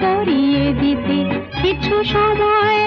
করিয়ে দিতে কিছু সময়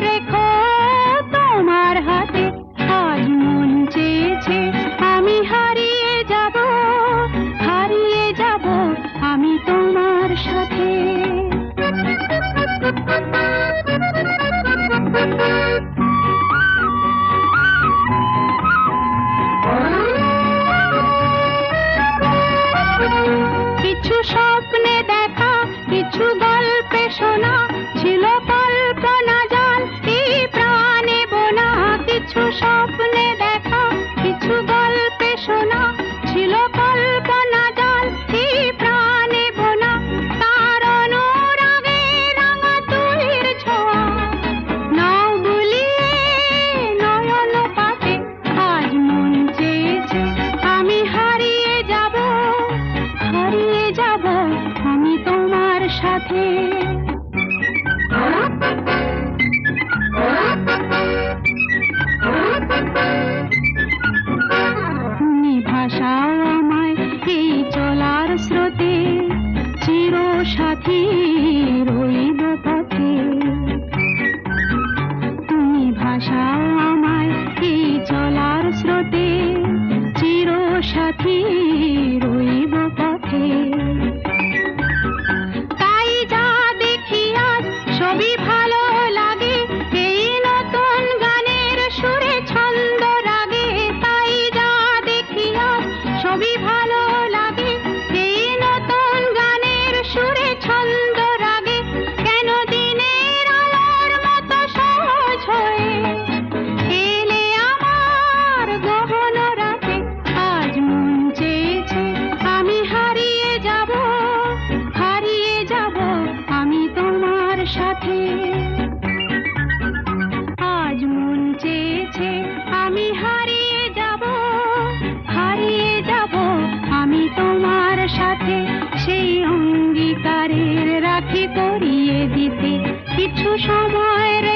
সাথী করিয়ে দিতে কিছু সময়ের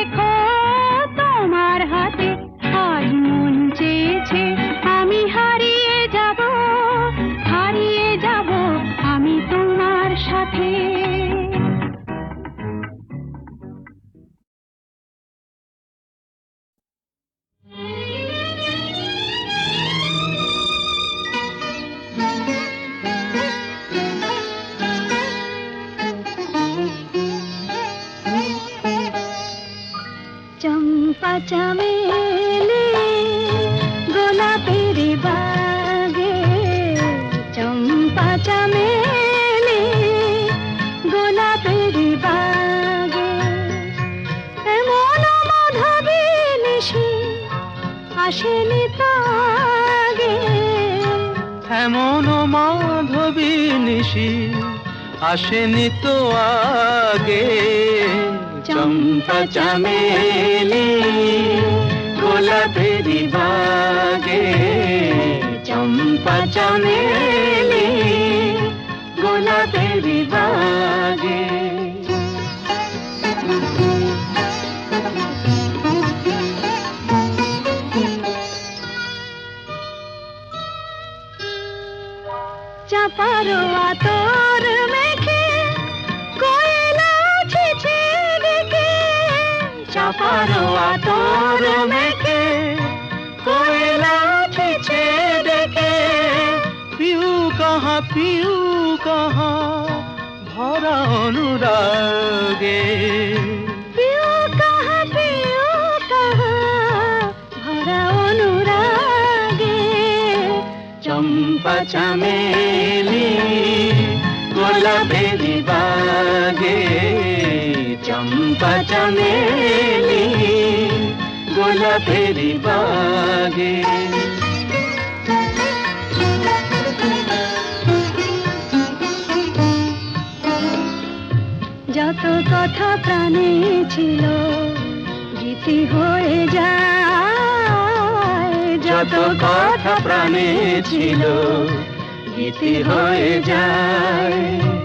হাসি আসেনি তো আগে। চম্পা চামেলি গোলাপেরি বাগে। চম্পা চামেলি কারও আতর মেখে, কয়লা পিছে দেখে। পিউ কাহা পিউ কাহা, ভরা অনুরাগে। চম্পা চমেলি, গোলাপেরি বাগে। যত কথা প্রাণে ছিল গীতি হয়ে যায়। যত কথা প্রাণে ছিল গীতি হয়ে যায়।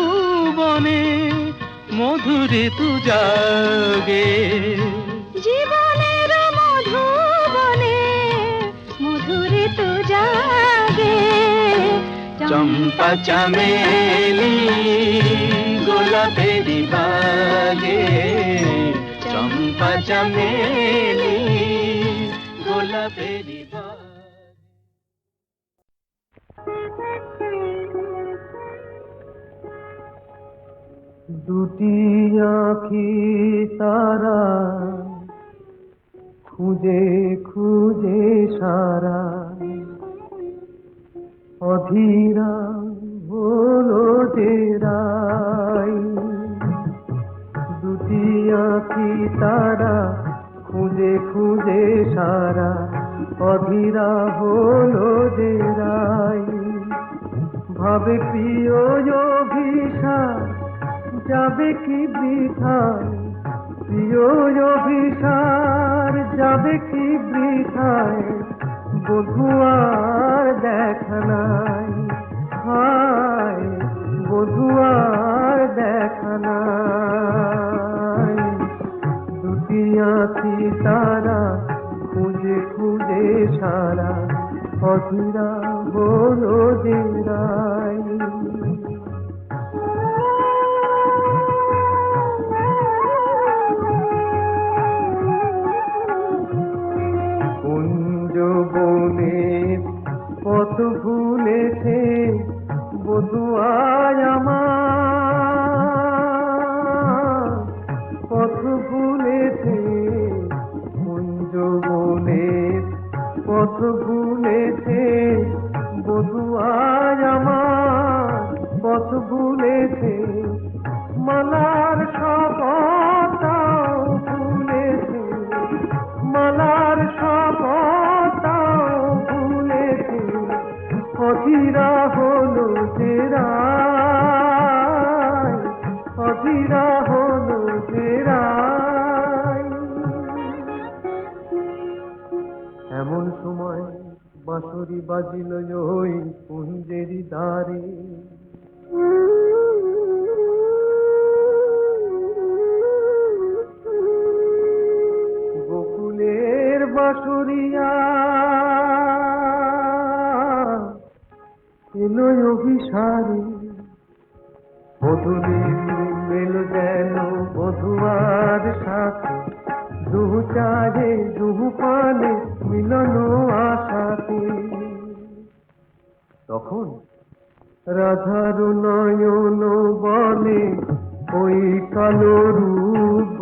মধুবনে মধুরে তু জাগে। জীবনের মধুবনে মধুরে তো জাগে। চম্পা চামেলি গোলাপেরি বাগে চম্পা চামেলি গোলাপেরি দুটি আঁখি তারা খুঁজে খুঁজে সারা। অধীরা হলো যে রাই দুটি আঁখি তারা খুঁজে খুঁজে সারা। অধীরা হলো যে রাই ভাবে প্রিয় অভিশাপ যাবে কি বৃথায় প্রিয় অভিসার, যাবে কি বৃথায় বধুয়ার দেখা নাই। হায় বধুয়ার দেখা নাই। দুটি আঁখি তারা, খুঁজে খুঁজে সারা। অধীরা বলো যে ওই কালো রূপ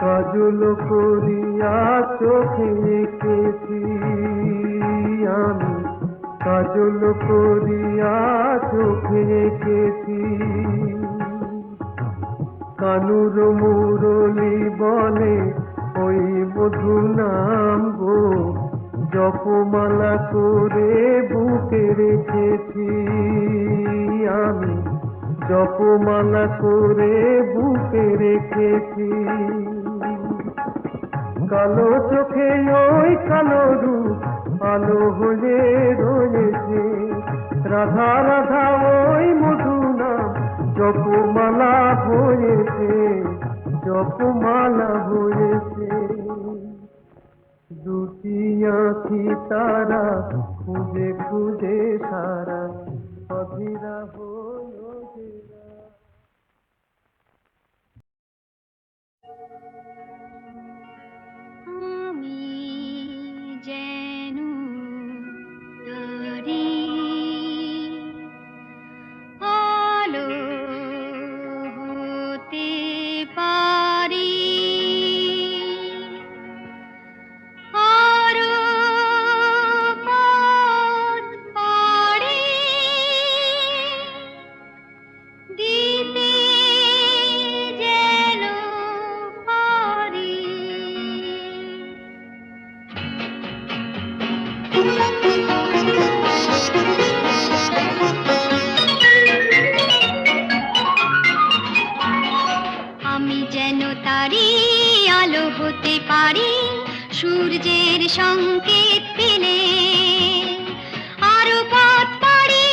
কাজল করিয়া চোখে আমি। কাজল করিয়া চোখে কানুর মুরলি বলে ওই মধু নাম গো জপমালা করে বুকে রেখেছি আমি। জপমালা করে বুকে রেখেছি। কালো চোখে ওই কালো রূপ আলো হয়ে রয়েছে। রাধা রাধা ওই মধু নাম জপমালা হয়েছে জপমালা হয়েছে। দুটি আঁখি তারা খুঁজে খুঁজে সারা অধীরা হলো পারি, সূর্যের সংকেত পেলে। আরও পথ পারি,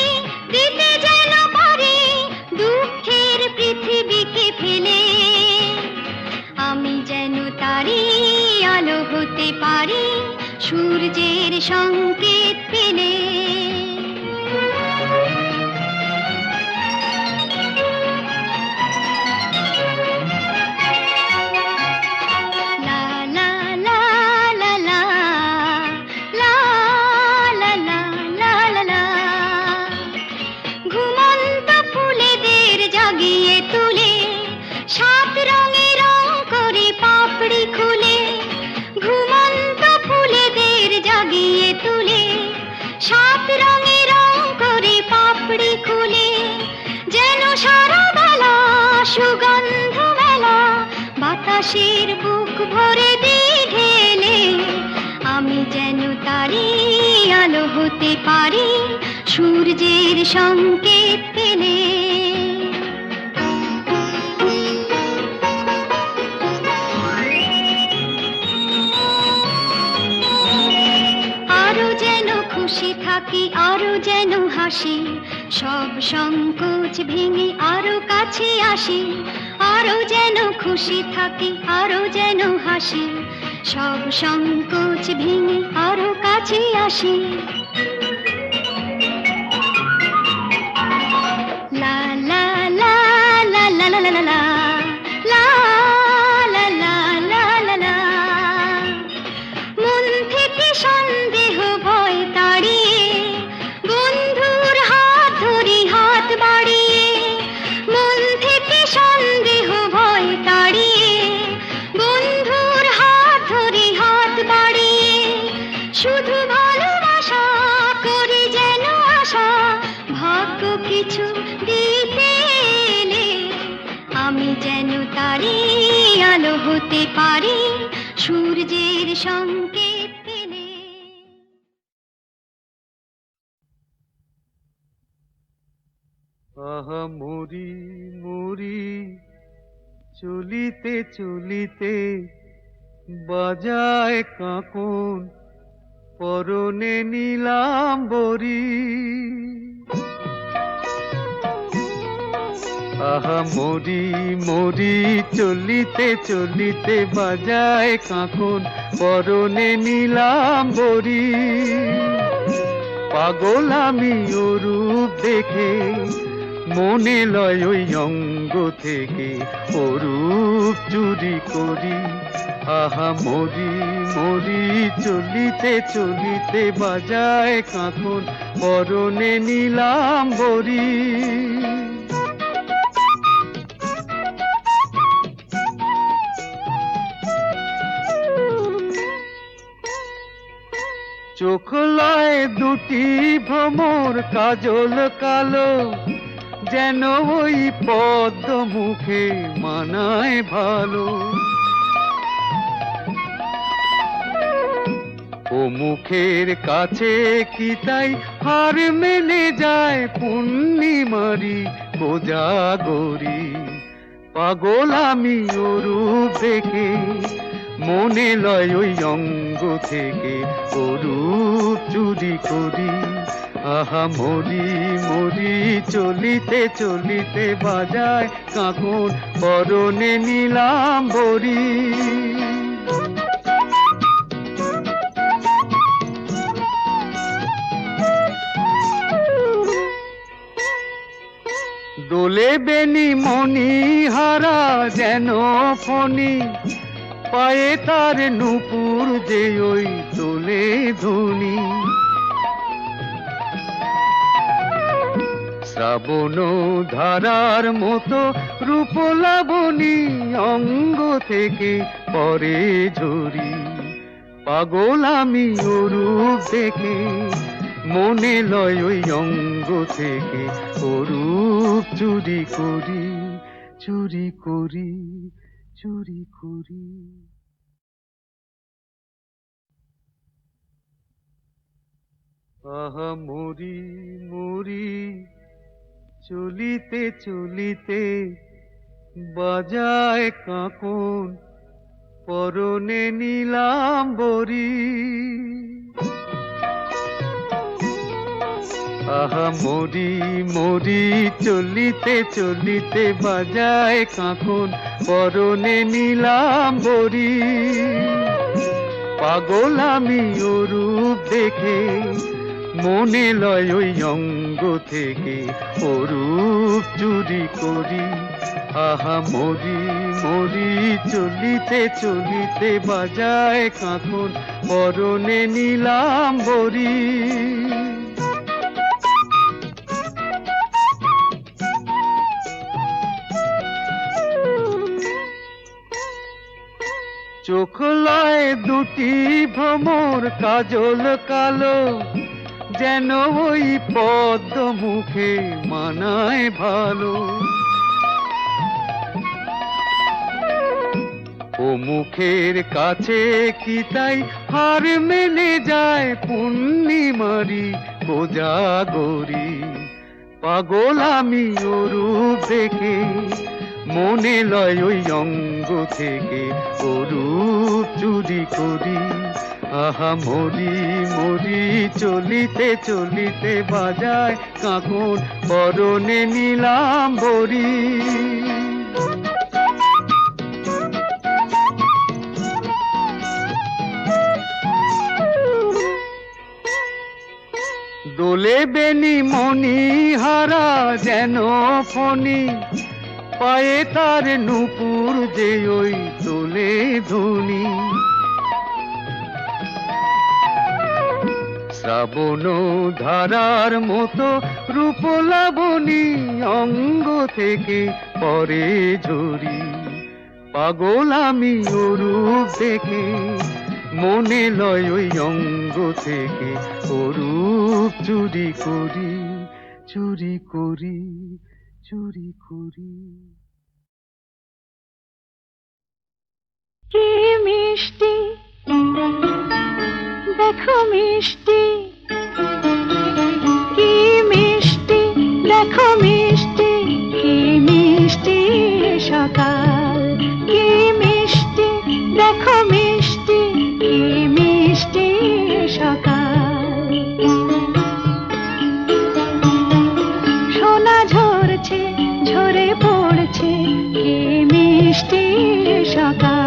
দিতে যেন পারি, দুঃখের পৃথিবীকে ফেলে। আমি যেন তারি আলো হতে পারি, সূর্যের সংকেত পারি সূর্যের সংকেত পেলে। আরও যেন খুশি থাকি, আরও যেন হাসি, সব সংকোচ ভেঙে আরও কাছে আসি। আরও যেন খুশি থাকি, আরও যেন হাসি, সব সংকোচ ভেঙে আরও কাছে আসি। হতে পারি সূর্যের সংকেত পেলে। আহা মরি মরি চলিতে চলিতে বাজায় কাঁকন পরনে নিলাম আহা, মরি মরি, চলিতে চলিতে বাজায় কাঁকন পরনে নিলাম বরি পাগল আমি ও রূপ দেখে, মনে লয় ওই অঙ্গ থেকে, ও রূপ চুরি করি। আহা, মরি মরি, চলিতে চলিতে বাজায় কাঁকন পরনে নিলাম বরি চোখ লয় দুটি ভ্রমর, কাজল কালো, যেন ওই পদ্ম মুখে মানায় ভালো। ও মুখের কাছে কি তাই হার মেনে যায় পূর্ণিমারি কোজাগরি? পাগল আমি ও রূপ দেখে মনে লয় ওই অঙ্গ অঙ্গ থেকে অরূপ চুরি করি। আহা, মরি মরি, চলিতে চলিতে বাজায় কাকুর পরনে নিলাম বরি দোলে বেনি মনি হারা যেন ফনি পায়ে তার নুপুর যে ওই তোলে ধুনি। শ্রাবণ ধারার মতো রূপ লাবণী অঙ্গ থেকে পরে ঝরি। পাগল আমি অরূপ দেখে মনে লয় ওই অঙ্গ থেকে অরূপ চুরি করি চুরি করি। চুরি করি। আহা মুরি মুরি চলিতে চলিতে বাজায় কাকন পরনে নিলাম আহা, মরি মরি, চলিতে চলিতে বাজায় কাকন। পরনে নিলাম বরি পাগল আমি রূপ দেখে, মনে লয় ওই অঙ্গ থেকে। অরূপ চুরি করি। আহা, মরি মরি, চলিতে চলিতে বাজায় কাকন। পরনে নিলাম বরি চোখ লয় দুটি ভ্রমর, কাজল কালো, যেন ওই পদ্ম মুখে মানায় ভালো। ও মুখের কাছে কি তাই হার মেনে যায় পূর্ণিমারি কোজাগরি পাগল আমি ওরূপ দেখে মনে লয় ওই অঙ্গ থেকে অরূপ চুরি করি। আহা, মরি মরি, চলিতে চলিতে বাজায় কাকন পরনে নিলাম বরি দোলে বেনি মনি হারা যেন ফণি। পায়ে তার নুপুর যে ওই তোলে ধুনি। শ্রাবণ ধারার মতো রূপ লাবণী অঙ্গ থেকে পরে ঝরি। পাগল আমি অরূপ দেখে মনে লয় ওই অঙ্গ থেকে অরূপ চুরি করি চুরি করি। চুরি করি। কি মিষ্টি, দেখো মিষ্টি। কি মিষ্টি, দেখো মিষ্টি। কি মিষ্টি সকাল, কি মিষ্টি, দেখো সকাল